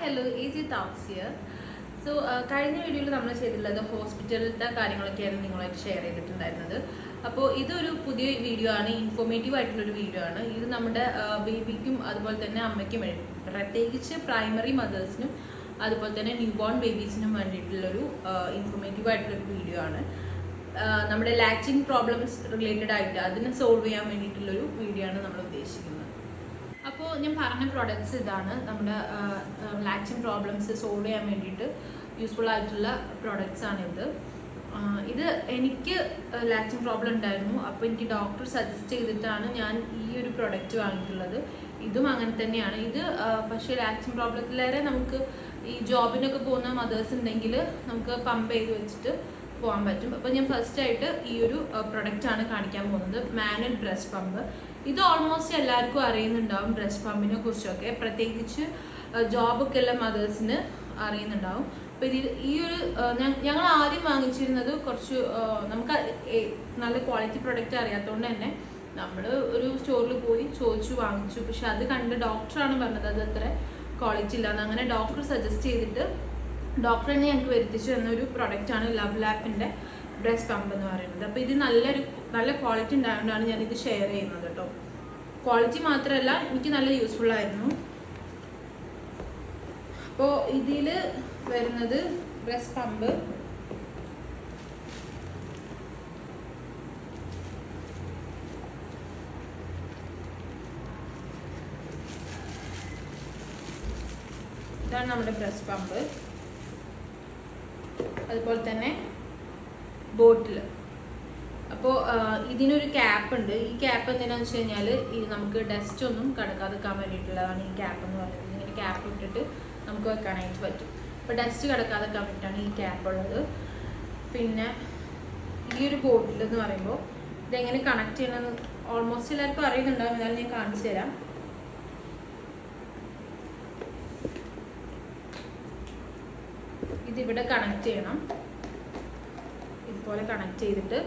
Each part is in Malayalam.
Hello Easy Talks here so കഴിഞ്ഞ വീഡിയോയിൽ നമ്മൾ ചെയ്തിട്ടുള്ളത് ഹോസ്പിറ്റലിലത്തെ കാര്യങ്ങളൊക്കെയാണ് നിങ്ങളായിട്ട് ഷെയർ ചെയ്തിട്ടുണ്ടായിരുന്നത്. അപ്പോൾ ഇതൊരു പുതിയ വീഡിയോ ആണ് ഇൻഫോർമേറ്റീവ് ആയിട്ടുള്ളൊരു വീഡിയോ ആണ്. ഇത് നമ്മുടെ ബേബിക്കും അതുപോലെ തന്നെ അമ്മയ്ക്കും പ്രത്യേകിച്ച് പ്രൈമറി മദേഴ്സിനും അതുപോലെ തന്നെ ന്യൂ ബോൺ ബേബീസിനും വേണ്ടിയിട്ടുള്ളൊരു ഇൻഫോർമേറ്റീവ് ആയിട്ടുള്ളൊരു വീഡിയോ ആണ്. നമ്മുടെ ലാച്ചിങ് പ്രോബ്ലംസ് റിലേറ്റഡ് ആയിട്ട് അതിനെ സോൾവ് ചെയ്യാൻ വേണ്ടിയിട്ടുള്ളൊരു വീഡിയോ ആണ് നമ്മൾ ഉദ്ദേശിക്കുന്നത്. അപ്പോൾ ഞാൻ പറഞ്ഞ പ്രോഡക്ട്സ് ഇതാണ്. നമ്മുടെ ലാക്റ്റിംഗ് പ്രോബ്ലംസ് സോൾവ് ചെയ്യാൻ വേണ്ടിയിട്ട് യൂസ്ഫുൾ ആയിട്ടുള്ള പ്രോഡക്ട്സ് ആണിത് ഇത്. എനിക്ക് ലാക്റ്റിംഗ് പ്രോബ്ലം ഉണ്ടായിരുന്നു. അപ്പോൾ എനിക്ക് ഡോക്ടർ സജസ്റ്റ് ചെയ്തിട്ടാണ് ഞാൻ ഈ ഒരു പ്രോഡക്റ്റ് വാങ്ങിയിട്ടുള്ളത്. ഇതും അങ്ങനെ തന്നെയാണ്. ഇത് പക്ഷേ ലാക്റ്റിംഗ് പ്രോബ്ലത്തിലേറെ നമുക്ക് ഈ ജോബിനൊക്കെ പോകുന്ന മദേഴ്സ് ഉണ്ടെങ്കിൽ നമുക്ക് പമ്പ് ചെയ്ത് വെച്ചിട്ട് പോകാൻ പറ്റും. അപ്പോൾ ഞാൻ ഫസ്റ്റ് ആയിട്ട് ഈ ഒരു പ്രൊഡക്റ്റ് ആണ് കാണിക്കാൻ പോകുന്നത്. മാനഡ് ബ്രസ്റ്റ് പമ്പ് ഇത് ഓൾമോസ്റ്റ് എല്ലാവർക്കും അറിയുന്നുണ്ടാവും ബ്രസ്റ്റ് പമ്പിനെ കുറിച്ചൊക്കെ. പ്രത്യേകിച്ച് ജോബൊക്കെ ഉള്ള മദേഴ്സിന് അറിയുന്നുണ്ടാവും. അപ്പോൾ ഇതിൽ ഈ ഒരു ഞങ്ങൾ ആദ്യം വാങ്ങിച്ചിരുന്നത് കുറച്ച് നമുക്ക് നല്ല ക്വാളിറ്റി പ്രൊഡക്റ്റ് അറിയാത്തതുകൊണ്ട് തന്നെ നമ്മൾ ഒരു സ്റ്റോറിൽ പോയി ചോദിച്ചു വാങ്ങിച്ചു. പക്ഷെ അത് കണ്ട് ഡോക്ടറാണ് പറഞ്ഞത് അത് അത്ര ക്വാളിറ്റി ഇല്ലാന്ന്. അങ്ങനെ ഡോക്ടർ സജസ്റ്റ് ചെയ്തിട്ട് ഡോക്ടർ തന്നെ ഞങ്ങൾക്ക് വരുത്തിച്ചു തന്നൊരു പ്രൊഡക്റ്റാണ് ലവ് ലാപ്പിന്റെ ബ്രസ്റ്റ് പമ്പ് എന്ന് പറയുന്നത്. അപ്പോൾ ഇത് നല്ലൊരു നല്ല ക്വാളിറ്റി ഉണ്ടായതുകൊണ്ടാണ് ഞാൻ ഇത് ഷെയർ ചെയ്യുന്നത് കേട്ടോ ക്വാളിറ്റി മാത്രമല്ല എനിക്ക് നല്ല യൂസ്ഫുൾ ആയിരുന്നു. അപ്പോൾ ഇതിൽ വരുന്നത് ബ്രസ്റ്റ് പമ്പ് ഇതാണ് നമ്മുടെ ബ്രസ്റ്റ് പമ്പ് അതുപോലെ തന്നെ ബോട്ടിൽ അപ്പോൾ ഇതിനൊരു ക്യാപ്പ് ഉണ്ട്. ഈ ക്യാപ്പ് എന്തിനാന്ന് വെച്ച് കഴിഞ്ഞാൽ ഈ നമുക്ക് ഡസ്റ്റ് ഒന്നും കടക്കാതെക്കാൻ വേണ്ടിയിട്ടുള്ളതാണ് ഈ ക്യാപ്പ് എന്ന് പറയുന്നത്. ഇങ്ങനെ ക്യാപ്പ് ഇട്ടിട്ട് നമുക്ക് വെക്കാനായിട്ട് പറ്റും. അപ്പോൾ ഡസ്റ്റ് കടക്കാതെക്കാൻ വേണ്ടിയിട്ടാണ് ഈ ക്യാപ്പ് ഉള്ളത്. പിന്നെ ഈ ഒരു ബോട്ടിൽ എന്ന് പറയുമ്പോൾ ഇതെങ്ങനെ കണക്ട് ചെയ്യണമെന്ന് ഓൾമോസ്റ്റ് എല്ലാവർക്കും അറിയുന്നുണ്ടാവും. എന്നാലും ഞാൻ കാണിച്ചു തരാം. ഇതിവിടെ കണക്ട് ചെയ്യണം. ഇതുപോലെ കണക്ട് ചെയ്തിട്ട്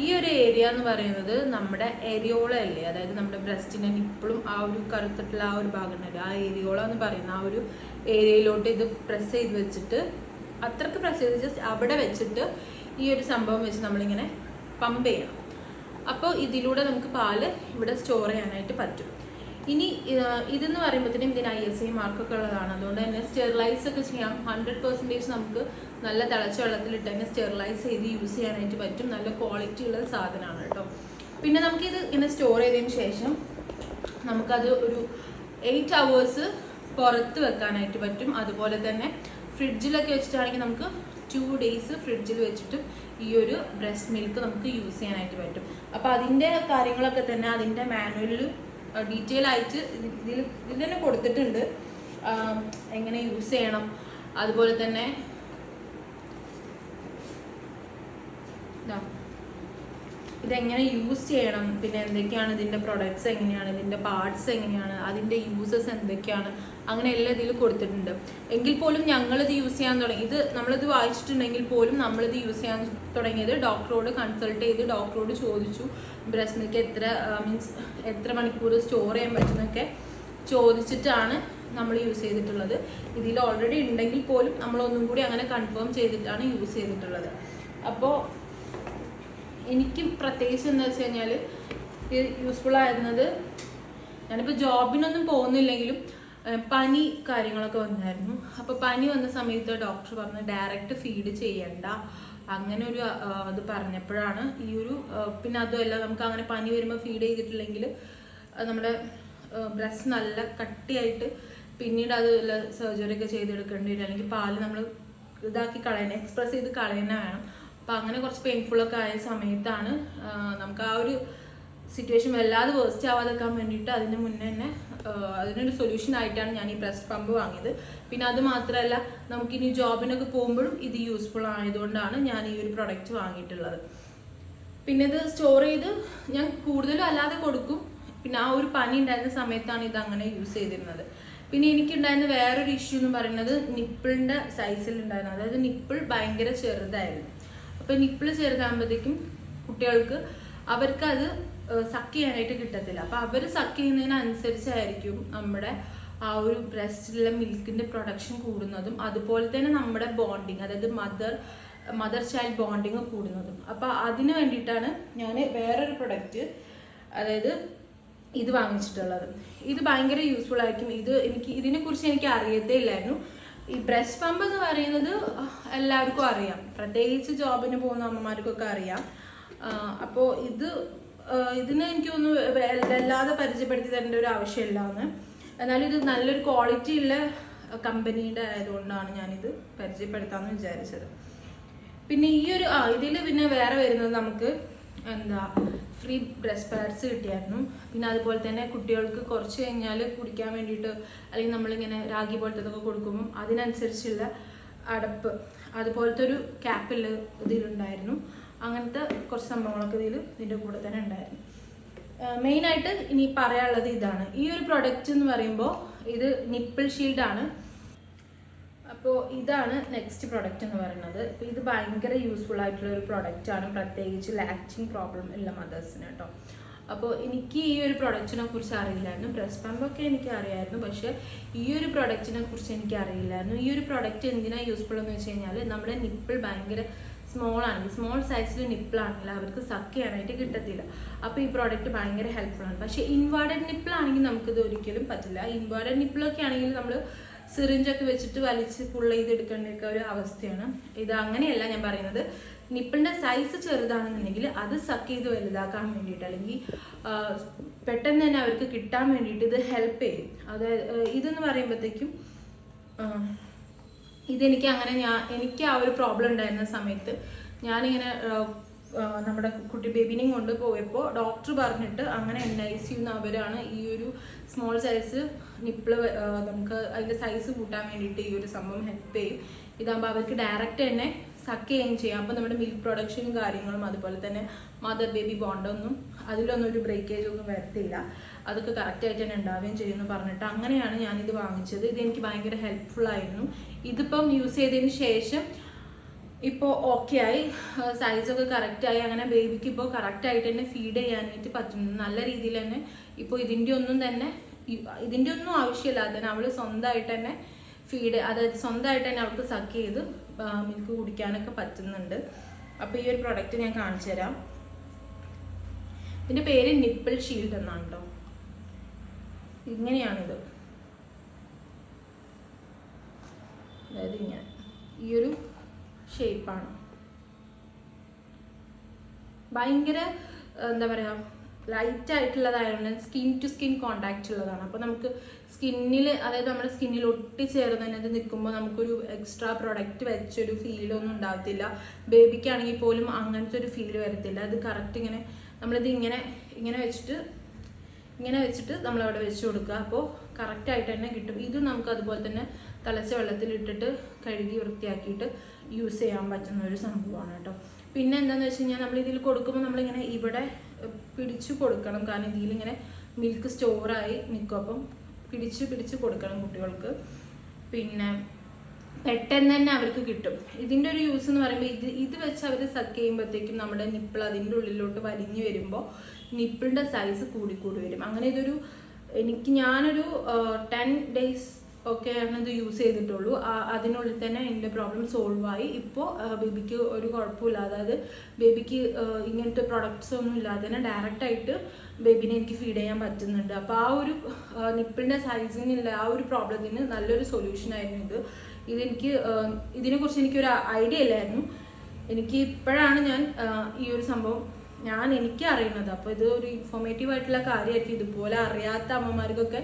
ഈ ഒരു ഏരിയ എന്ന് പറയുന്നത് നമ്മുടെ എരിയോള അല്ലേ? അതായത് നമ്മുടെ ബ്രസ്റ്റിന്റെ ഇപ്പോഴും ആ ഒരു കറുത്തിട്ടുള്ള ആ ഒരു ഭാഗം ആ ഏരിയോള എന്ന് പറയുന്ന ആ ഒരു ഏരിയയിലോട്ട് ഇത് പ്രസ് ചെയ്ത് വെച്ചിട്ട് അത്രയ്ക്ക് പ്രസ് ചെയ്ത് ജസ്റ്റ് അവിടെ വെച്ചിട്ട് ഈ ഒരു സംഭവം വെച്ച് നമ്മളിങ്ങനെ പമ്പ് ചെയ്യണം. അപ്പോൾ ഇതിലൂടെ നമുക്ക് പാൽ ഇവിടെ സ്റ്റോർ ചെയ്യാനായിട്ട് പറ്റും. ഇനി ഇതെന്ന് പറയുമ്പോഴത്തേനും ഇതിന് ഐ എസ് ഐ മാർക്കൊക്കെ ഉള്ളതാണ്. അതുകൊണ്ട് തന്നെ സ്റ്റെറിലൈസ് ഒക്കെ ചെയ്യാം. ഹൺഡ്രഡ് പെർസെന്റേജ് നമുക്ക് നല്ല തിളച്ച വെള്ളത്തിലിട്ട് തന്നെ സ്റ്റെറിലൈസ് ചെയ്ത് യൂസ് ചെയ്യാനായിട്ട് പറ്റും. നല്ല ക്വാളിറ്റി ഉള്ള സാധനമാണ് കേട്ടോ. പിന്നെ നമുക്കിത് ഇങ്ങനെ സ്റ്റോർ ചെയ്തതിന് ശേഷം നമുക്കത് ഒരു എയ്റ്റ് അവേഴ്സ് പുറത്ത് വെക്കാനായിട്ട് പറ്റും. അതുപോലെ തന്നെ ഫ്രിഡ്ജിലൊക്കെ വെച്ചിട്ടാണെങ്കിൽ നമുക്ക് ടു ഡേയ്സ് ഫ്രിഡ്ജിൽ വെച്ചിട്ടും ഈ ഒരു ബ്രസ്റ്റ് മിൽക്ക് നമുക്ക് യൂസ് ചെയ്യാനായിട്ട് പറ്റും. അപ്പോൾ അതിന്റെ കാര്യങ്ങളൊക്കെ തന്നെ അതിന്റെ മാനുവലിൽ ഡീറ്റെയിൽ ആയിട്ട് ഇതിൽ ഇതിൽ തന്നെ കൊടുത്തിട്ടുണ്ട്. എങ്ങനെ യൂസ് ചെയ്യണം. അതുപോലെ തന്നെ ഇതാ ഇതെങ്ങനെ യൂസ് ചെയ്യണം. പിന്നെ എന്തൊക്കെയാണ് ഇതിന്റെ പ്രൊഡക്ട്സ് എങ്ങനെയാണ്? ഇതിന്റെ പാർട്സ് എങ്ങനെയാണ്? അതിന്റെ യൂസസ് എന്തൊക്കെയാണ്? അങ്ങനെ എല്ലാം ഇതിൽ കൊടുത്തിട്ടുണ്ട്. എങ്കിൽ പോലും ഞങ്ങളിത് യൂസ് ചെയ്യാൻ തുടങ്ങി ഇത് നമ്മളിത് വായിച്ചിട്ടുണ്ടെങ്കിൽ പോലും നമ്മളിത് യൂസ് ചെയ്യാൻ തുടങ്ങിയത് ഡോക്ടറോട് കൺസൾട്ട് ചെയ്ത് ഡോക്ടറോട് ചോദിച്ചു. ബ്രസ്റ്റ് മിൽക്ക് എത്ര മീൻസ് എത്ര മണിക്കൂർ സ്റ്റോർ ചെയ്യാൻ പറ്റുന്നൊക്കെ ചോദിച്ചിട്ടാണ് നമ്മൾ യൂസ് ചെയ്തിട്ടുള്ളത്. ഇതിൽ ഓൾറെഡി ഉണ്ടെങ്കിൽ പോലും നമ്മൾ ഒന്നും കൂടി അങ്ങനെ കൺഫേം ചെയ്തിട്ടാണ് യൂസ് ചെയ്തിട്ടുള്ളത്. അപ്പോൾ എനിക്ക് പ്രത്യേകിച്ച് എന്താ വെച്ച് കഴിഞ്ഞാൽ യൂസ്ഫുൾ ആയിരുന്നത് ഞാനിപ്പോൾ ജോബിനൊന്നും പോകുന്നില്ലെങ്കിലും പനി കാര്യങ്ങളൊക്കെ വന്നായിരുന്നു. അപ്പോൾ പനി വന്ന സമയത്ത് ഡോക്ടർ പറഞ്ഞു ഡയറക്റ്റ് ഫീഡ് ചെയ്യണ്ട. അങ്ങനെ ഒരു അത് പറഞ്ഞപ്പോഴാണ് ഈ ഒരു പിന്നെ അതുമല്ല നമുക്ക് അങ്ങനെ പനി വരുമ്പോൾ ഫീഡ് ചെയ്തിട്ടില്ലെങ്കിൽ നമ്മുടെ ബ്രസ്റ്റ് നല്ല കട്ടിയായിട്ട് പിന്നീട് അത് സർജറി ഒക്കെ ചെയ്തെടുക്കേണ്ടി വരും. അല്ലെങ്കിൽ പാൽ നമ്മൾ ഇതാക്കി കളയണം എക്സ്പ്രസ് ചെയ്ത് കളയുന്ന വേണം. അപ്പം അങ്ങനെ കുറച്ച് പെയിൻഫുൾ ഒക്കെ ആയ സമയത്താണ് നമുക്ക് ആ ഒരു സിറ്റുവേഷൻ വല്ലാതെ വേസ്റ്റ് ആവാതെക്കാൻ വേണ്ടിയിട്ട് അതിന് മുന്നേ തന്നെ അതിനൊരു സൊല്യൂഷൻ ആയിട്ടാണ് ഞാൻ ഈ ബ്രസ്റ്റ് പമ്പ് വാങ്ങിയത്. പിന്നെ അത് മാത്രമല്ല നമുക്കിനി ജോബിനൊക്കെ പോകുമ്പോഴും ഇത് യൂസ്ഫുൾ ആയതുകൊണ്ടാണ് ഞാൻ ഈ ഒരു പ്രൊഡക്റ്റ് വാങ്ങിയിട്ടുള്ളത്. പിന്നെ ഇത് സ്റ്റോർ ചെയ്ത് ഞാൻ കൂടുതലും അല്ലാതെ കൊടുക്കും. പിന്നെ ആ ഒരു പനി ഉണ്ടായിരുന്ന സമയത്താണ് ഇത് അങ്ങനെ യൂസ് ചെയ്തിരുന്നത്. പിന്നെ എനിക്കുണ്ടായിരുന്ന വേറൊരു ഇഷ്യൂ എന്ന് പറയുന്നത് നിപ്പിളിന്റെ സൈസിൽ ഉണ്ടായിരുന്നു. അതായത് നിപ്പിൾ ഭയങ്കര ചെറുതായിരുന്നു. അപ്പോൾ നിപ്പിൾ ചെറുതാകുമ്പോഴത്തേക്കും കുട്ടികൾക്ക് അവർക്ക് അത് സക്ക് ചെയ്യാനായിട്ട് കിട്ടത്തില്ല. അപ്പോൾ അവർ സക്ക് ചെയ്യുന്നതിനനുസരിച്ചായിരിക്കും നമ്മുടെ ആ ഒരു ബ്രസ്റ്റിലെ മിൽക്കിന്റെ പ്രൊഡക്ഷൻ കൂടുന്നതും അതുപോലെ തന്നെ നമ്മുടെ ബോണ്ടിങ് അതായത് മദർ മദർ ചൈൽഡ് ബോണ്ടിങ് കൂടുന്നതും. അപ്പോൾ അതിന് വേണ്ടിയിട്ടാണ് ഞാൻ വേറൊരു പ്രൊഡക്റ്റ് അതായത് ഇത് വാങ്ങിച്ചിട്ടുള്ളത്. ഇത് ഭയങ്കര യൂസ്ഫുൾ ആയിരിക്കും. ഇത് എനിക്ക് ഇതിനെക്കുറിച്ച് എനിക്ക് അറിയത്തേ ഇല്ലായിരുന്നു. ഈ ബ്രസ്റ്റ് പമ്പ് എന്ന് പറയുന്നത് എല്ലാവർക്കും അറിയാം. പ്രത്യേകിച്ച് ജോബിന് പോകുന്ന അമ്മമാർക്കൊക്കെ അറിയാം. അപ്പോൾ ഇത് ഇതിനെ എനിക്ക് തോന്നുന്നു വല്ലാതെ പരിചയപ്പെടുത്തി തരേണ്ട ഒരു ആവശ്യമില്ല എന്ന് എന്നാലും ഇത് നല്ലൊരു ക്വാളിറ്റി ഉള്ള കമ്പനിയുടെ ആയതുകൊണ്ടാണ് ഞാനിത് പരിചയപ്പെടുത്താമെന്ന് വിചാരിച്ചത്. പിന്നെ ഈ ഒരു ആ ഇതിൽ പിന്നെ വേറെ വരുന്നത് നമുക്ക് എന്താ ഫ്രീ ബ്രസ്റ്റ് പാഡ്സ് കിട്ടിയായിരുന്നു. പിന്നെ അതുപോലെ തന്നെ കുട്ടികൾക്ക് കുറച്ച് കഴിഞ്ഞാൽ കുടിക്കാൻ വേണ്ടിയിട്ട് അല്ലെങ്കിൽ നമ്മളിങ്ങനെ രാഗി പോലത്തതൊക്കെ കൊടുക്കുമ്പോൾ അതിനനുസരിച്ചുള്ള അടപ്പ് അതുപോലത്തെ ഒരു ക്യാപ്പിൽ ഇതിലുണ്ടായിരുന്നു. അങ്ങനത്തെ കുറച്ച് സംഭവങ്ങളൊക്കെ ഇതിൽ ഇതിന്റെ കൂടെ തന്നെ ഉണ്ടായിരുന്നു. മെയിനായിട്ട് ഇനി പറയാനുള്ളത് ഇതാണ്. ഈ ഒരു പ്രൊഡക്റ്റ് എന്ന് പറയുമ്പോൾ ഇത് നിപ്പിൾ ഷീൽഡ് ആണ്. അപ്പോൾ ഇതാണ് നെക്സ്റ്റ് പ്രൊഡക്റ്റ് എന്ന് പറയുന്നത്. അപ്പോൾ ഇത് ഭയങ്കര യൂസ്ഫുൾ ആയിട്ടുള്ള ഒരു പ്രൊഡക്റ്റ് ആണ്. പ്രത്യേകിച്ച് ലാക്റ്റിംഗ് പ്രോബ്ലം ഉള്ള മദേഴ്സിന് കേട്ടോ അപ്പോൾ എനിക്ക് ഈ ഒരു പ്രൊഡക്റ്റിനെ കുറിച്ച് അറിയില്ലായിരുന്നു. ബ്രസ്റ്റ് പമ്പൊക്കെ എനിക്ക് അറിയായിരുന്നു. പക്ഷേ ഈ ഒരു പ്രൊഡക്റ്റിനെ കുറിച്ച് എനിക്ക് അറിയില്ലായിരുന്നു. ഈ ഒരു പ്രൊഡക്റ്റ് എന്തിനാണ് യൂസ്ഫുൾ എന്ന് വെച്ച് കഴിഞ്ഞാൽ നമ്മുടെ നിപ്പിൾ ഭയങ്കര സ്മോൾ ആണെങ്കിൽ സ്മോൾ സൈസിൽ നിപ്പിളാണെങ്കിൽ അവർക്ക് സക്ക് ചെയ്യാനായിട്ട് കിട്ടത്തില്ല. അപ്പോൾ ഈ പ്രോഡക്റ്റ് ഭയങ്കര ഹെൽപ്ഫുൾ ആണ്. പക്ഷേ ഇൻവേർട്ടഡ് നിപ്പിളാണെങ്കിൽ നമുക്കിത് ഒരിക്കലും പറ്റില്ല. ഇൻവേർട്ടഡ് നിപ്പിളൊക്കെ ആണെങ്കിൽ നമ്മൾ സിറിഞ്ചൊക്കെ വെച്ചിട്ട് വലിച്ച് പുള്ള ചെയ്തെടുക്കേണ്ടൊക്കെ ഒരു അവസ്ഥയാണ്. ഇത് അങ്ങനെയല്ല ഞാൻ പറയുന്നത്. നിപ്പിളിന്റെ സൈസ് ചെറുതാണെന്നുണ്ടെങ്കിൽ അത് സക്ക് ചെയ്ത് വലുതാക്കാൻ വേണ്ടിയിട്ട് അല്ലെങ്കിൽ പെട്ടെന്ന് തന്നെ അവർക്ക് കിട്ടാൻ വേണ്ടിയിട്ട് ഇത് ഹെൽപ്പ് ചെയ്യും. അതായത് ഇതെന്ന് പറയുമ്പോഴത്തേക്കും ഇതെനിക്ക് അങ്ങനെ ഞാൻ എനിക്ക് ആ ഒരു പ്രോബ്ലം ഉണ്ടായിരുന്ന സമയത്ത് ഞാനിങ്ങനെ നമ്മുടെ കുട്ടി ബേബിനെയും കൊണ്ട് പോയപ്പോൾ ഡോക്ടർ പറഞ്ഞിട്ട് അങ്ങനെ എൻ ഐ സി അവരാണ് ഈ ഒരു സ്മോൾ സൈസ് നിപ്പിൾ നമുക്ക് അതിന്റെ സൈസ് കൂട്ടാൻ വേണ്ടിയിട്ട് ഈ ഒരു സംഭവം ഹെൽപ്പ് ചെയ്യും. ഇതാകുമ്പോൾ അവർക്ക് ഡയറക്റ്റ് തന്നെ സക്ക് ചെയ്യുകയും ചെയ്യാം. അപ്പോൾ നമ്മുടെ മിൽക്ക് പ്രൊഡക്ഷനും കാര്യങ്ങളും അതുപോലെ തന്നെ മദർ ബേബി ബോണ്ടൊന്നും അതിലൊന്നും ഒരു ബ്രേക്കേജ് ഒന്നും വരത്തില്ല. അതൊക്കെ കറക്റ്റായിട്ട് തന്നെ ഉണ്ടാവുകയും ചെയ്യുമെന്ന് പറഞ്ഞിട്ട് അങ്ങനെയാണ് ഞാനിത് വാങ്ങിച്ചത്. ഇത് എനിക്ക് ഭയങ്കര ഹെൽപ്ഫുൾ ആയിരുന്നു. ഇതിപ്പം യൂസ് ചെയ്തതിന് ശേഷം ഇപ്പോൾ ഓക്കെ ആയി. സൈസൊക്കെ കറക്റ്റായി അങ്ങനെ ബേബിക്ക് ഇപ്പോൾ കറക്റ്റായിട്ട് തന്നെ ഫീഡ് ചെയ്യാനായിട്ട് പറ്റുന്നു. നല്ല രീതിയിൽ തന്നെ ഇപ്പോൾ ഇതിന്റെ ഒന്നും തന്നെ ഇതിന്റെ ഒന്നും ആവശ്യമില്ലാതെ തന്നെ അവൾ സ്വന്തമായിട്ട് തന്നെ ഫീഡ് അതായത് സ്വന്തമായിട്ട് തന്നെ അവർക്ക് സക്ക് ചെയ്ത് മിൽക്ക് കുടിക്കാനൊക്കെ പറ്റുന്നുണ്ട്. അപ്പോൾ ഈ ഒരു പ്രൊഡക്റ്റ് ഞാൻ കാണിച്ചു തരാം. ഇതിന്റെ പേര് നിപ്പിൾ ഷീൽഡ് എന്നാണ് ഇങ്ങനെയാണിത്. അതായത് ഇങ്ങനെ. ഈ ഒരു ഷേപ്പാണ് ഭയങ്കര എന്താ പറയുക ലൈറ്റ് ആയിട്ടുള്ളതായതുകൊണ്ട് സ്കിൻ ടു സ്കിൻ കോണ്ടാക്ട് ഉള്ളതാണ്. അപ്പോൾ നമുക്ക് സ്കിന്നിൽ അതായത് നമ്മുടെ സ്കിന്നിൽ ഒട്ടിച്ചേർന്ന് തന്നെ ഇത് നിൽക്കുമ്പോൾ നമുക്കൊരു എക്സ്ട്രാ പ്രൊഡക്റ്റ് വെച്ചൊരു ഫീലൊന്നും ഉണ്ടാകത്തില്ല. ബേബിക്കാണെങ്കിൽ പോലും അങ്ങനത്തെ ഒരു ഫീൽ വരത്തില്ല. അത് കറക്റ്റ് ഇങ്ങനെ നമ്മളിത് ഇങ്ങനെ ഇങ്ങനെ വെച്ചിട്ട് ഇങ്ങനെ വെച്ചിട്ട് നമ്മൾ അവിടെ വെച്ച് കൊടുക്കുക. അപ്പോൾ കറക്റ്റായിട്ട് തന്നെ കിട്ടും. ഇത് നമുക്ക് അതുപോലെ തന്നെ തലച്ച വെള്ളത്തിൽ ഇട്ടിട്ട് കഴുകി വൃത്തിയാക്കിയിട്ട് യൂസ് ചെയ്യാൻ പറ്റുന്ന ഒരു സംഭവമാണ് കേട്ടോ. പിന്നെ എന്താണെന്ന് വെച്ച് കഴിഞ്ഞാൽ നമ്മൾ ഇതിൽ കൊടുക്കുമ്പോൾ നമ്മളിങ്ങനെ ഇവിടെ പിടിച്ചു കൊടുക്കണം. കാരണം ഇതിലിങ്ങനെ മിൽക്ക് സ്റ്റോറായി നിൽക്കും അപ്പം പിടിച്ച് പിടിച്ച് കൊടുക്കണം കുട്ടികൾക്ക്. പിന്നെ പെട്ടെന്ന് തന്നെ അവർക്ക് കിട്ടും. ഇതിന്റെ ഒരു യൂസ് എന്ന് പറയുമ്പോൾ ഇത് ഇത് വെച്ച് അവർ സക്ക് ചെയ്യുമ്പോഴത്തേക്കും നമ്മുടെ നിപ്പിൾ അതിന്റെ ഉള്ളിലോട്ട് വലിഞ്ഞു വരുമ്പോൾ നിപ്പിളിന്റെ സൈസ് കൂടി കൂടി വരും. അങ്ങനെ ഇതൊരു എനിക്ക് ഞാനൊരു ടെൻ ഡേയ്സ് ഒക്കെയാണ് ഇത് യൂസ് ചെയ്തിട്ടുള്ളൂ. അതിനുള്ളിൽ തന്നെ എന്റെ പ്രോബ്ലം സോൾവ് ആയി. ഇപ്പോൾ ബേബിക്ക് ഒരു കുഴപ്പമില്ല. അതായത് ബേബിക്ക് ഇങ്ങനത്തെ പ്രൊഡക്ട്സ് ഒന്നും ഇല്ലാതെ തന്നെ ഡയറക്റ്റ് ആയിട്ട് ബേബിനെ എനിക്ക് ഫീഡ് ചെയ്യാൻ പറ്റുന്നുണ്ട്. അപ്പോൾ ആ ഒരു നിപ്പിളിന്റെ സൈസിനുള്ള ആ ഒരു പ്രോബ്ലത്തിന് നല്ലൊരു സൊല്യൂഷൻ ആയിരുന്നു ഇത്. ഇതെനിക്ക് ഇതിനെക്കുറിച്ച് എനിക്കൊരു ഐഡിയ ഇല്ലായിരുന്നു. എനിക്ക് ഇപ്പോഴാണ് ഞാൻ ഈ ഒരു സംഭവം ഞാൻ എനിക്ക് അറിയുന്നത് അപ്പോൾ ഇത് ഒരു ഇൻഫോർമേറ്റീവ് ആയിട്ടുള്ള കാര്യമായിരിക്കും. ഇതുപോലെ അറിയാത്ത അമ്മമാർക്കൊക്കെ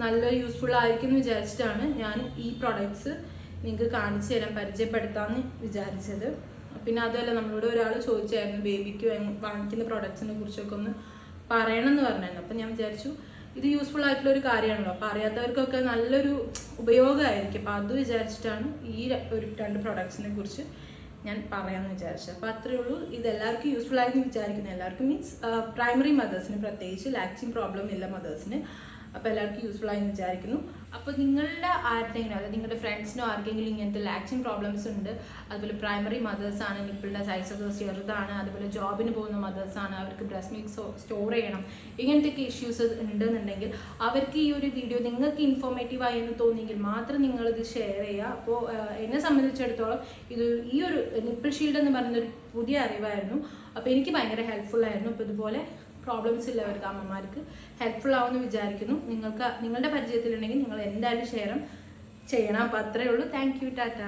നല്ല യൂസ്ഫുൾ ആയിരിക്കും എന്ന് വിചാരിച്ചിട്ടാണ് ഞാൻ ഈ പ്രോഡക്ട്സ് നിങ്ങൾക്ക് കാണിച്ചു തരാൻ പരിചയപ്പെടുത്താമെന്ന് വിചാരിച്ചത്. പിന്നെ അതല്ല നമ്മളോട് ഒരാൾ ചോദിച്ചായിരുന്നു ബേബിക്ക് വാങ്ങിക്കുന്ന പ്രോഡക്ട്സിനെ കുറിച്ചൊക്കെ ഒന്ന് പറയണം എന്ന് പറഞ്ഞായിരുന്നു. അപ്പം ഞാൻ വിചാരിച്ചു ഇത് യൂസ്ഫുൾ ആയിട്ടുള്ള ഒരു കാര്യമാണല്ലോ. അപ്പോൾ അറിയാത്തവർക്കൊക്കെ നല്ലൊരു ഉപയോഗമായിരിക്കും. അപ്പോൾ അത് വിചാരിച്ചിട്ടാണ് ഈ ഒരു രണ്ട് പ്രോഡക്ട്സിനെ കുറിച്ച് ഞാൻ പറയാമെന്ന് വിചാരിച്ചത്. അപ്പോൾ അത്രയേ ഉള്ളൂ. ഇത് എല്ലാവർക്കും യൂസ്ഫുൾ ആയെന്ന് വിചാരിക്കുന്നത് എല്ലാവർക്കും മീൻസ് പ്രൈമറി മദേഴ്സിന് പ്രത്യേകിച്ച് ലാക്സിങ് പ്രോബ്ലം ഇല്ല മദേഴ്സിന് അപ്പോൾ എല്ലാവർക്കും യൂസ്ഫുൾ ആയി വിചാരിക്കുന്നു. അപ്പോൾ നിങ്ങളുടെ ആരുടെയെങ്കിലും അതായത് നിങ്ങളുടെ ഫ്രണ്ട്സിനോ ആർക്കെങ്കിലും ഇങ്ങനത്തെ ലാക്സിങ് പ്രോബ്ലംസ് ഉണ്ട് അതുപോലെ പ്രൈമറി മദേഴ്സ് ആണ് നിപ്പിളുടെ സൈസ് ഒക്കെ ചെറുതാണ് അതുപോലെ ജോബിന് പോകുന്ന മദേഴ്സ് ആണ് അവർക്ക് ബ്രസ്റ്റ് മിൽക്ക് സ്റ്റോർ ചെയ്യണം ഇങ്ങനത്തെ ഇങ്ങനത്തെയൊക്കെ ഇഷ്യൂസ് ഉണ്ടെന്നുണ്ടെങ്കിൽ അവർക്ക് ഈ ഒരു വീഡിയോ നിങ്ങൾക്ക് ഇൻഫോർമേറ്റീവ് ആയി എന്ന് തോന്നിയെങ്കിൽ മാത്രം നിങ്ങളിത് ഷെയർ ചെയ്യുക. അപ്പോൾ എന്നെ സംബന്ധിച്ചിടത്തോളം ഇത് ഈ ഒരു നിപ്പിൾ ഷീൽഡ് എന്ന് പറയുന്ന ഒരു പുതിയ അറിവായിരുന്നു. അപ്പോൾ എനിക്ക് ഭയങ്കര ഹെൽപ്ഫുൾ ആയിരുന്നു. അപ്പോൾ ഇതുപോലെ പ്രോബ്ലംസ് ഇല്ല അവർക്ക് അമ്മമാർക്ക്. ഹെൽപ്ഫുൾ ആവുമെന്ന് വിചാരിക്കുന്നു. നിങ്ങൾക്ക് നിങ്ങളുടെ പരിചയത്തിലുണ്ടെങ്കിൽ നിങ്ങൾ എന്തായാലും ഷെയർ ചെയ്യണം. അപ്പോൾ അത്രയേ ഉള്ളൂ. Thank you Tata